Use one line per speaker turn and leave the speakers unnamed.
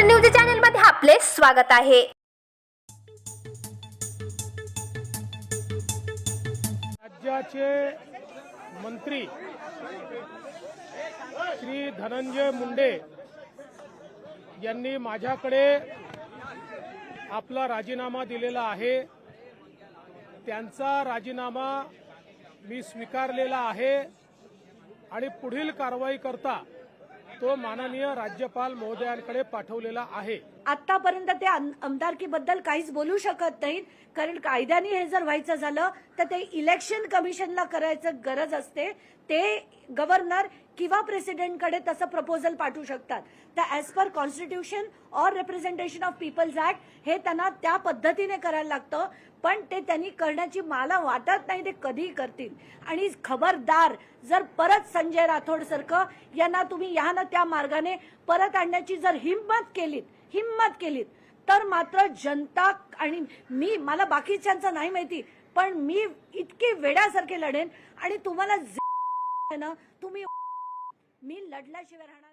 आपले स्वागत आहे.
राज्याचे मंत्री श्री धनंजय मुंडे यांनी माझ्याकडे आपला राजीनामा दिलेला आहे. त्यांचा राजीनामा मी स्वीकारलेला आहे. आणि पुढील कारवाई करता तो माननीय राज्यपाल महोदयांकडे पाठवलेला आहे.
आतापर्यंत ते आमदारकीबद्दल काहीच बोलू शकत नाहीत कारण कायद्याने हे जर व्हायचं झालं तर ते इलेक्शन कमिशनला करायचं गरज असते. ते गव्हर्नर किंवा प्रेसिडेंटकडे तसं प्रपोजल पाठवू शकतात. तर as per constitution or representation of peoples act हे त्यांना त्या पद्धतीने करायला लागतं. पण ते त्यांनी करण्याची मला वाटत नाही ते कधीही करतील. आणि खबरदार जर परत संजय राठोड सारखं यांना तुम्ही या ना त्या मार्गाने परत आणण्याची जर हिंमत केलीत हिंमत केलीत तर मात्र जनता आणि मी मला बाकीच्यांचं नाही माहिती पण मी इतके वेड्यासारखे लढेन आणि तुम्हाला जे ना तुम्ही मी लढल्याशिवाय राहणार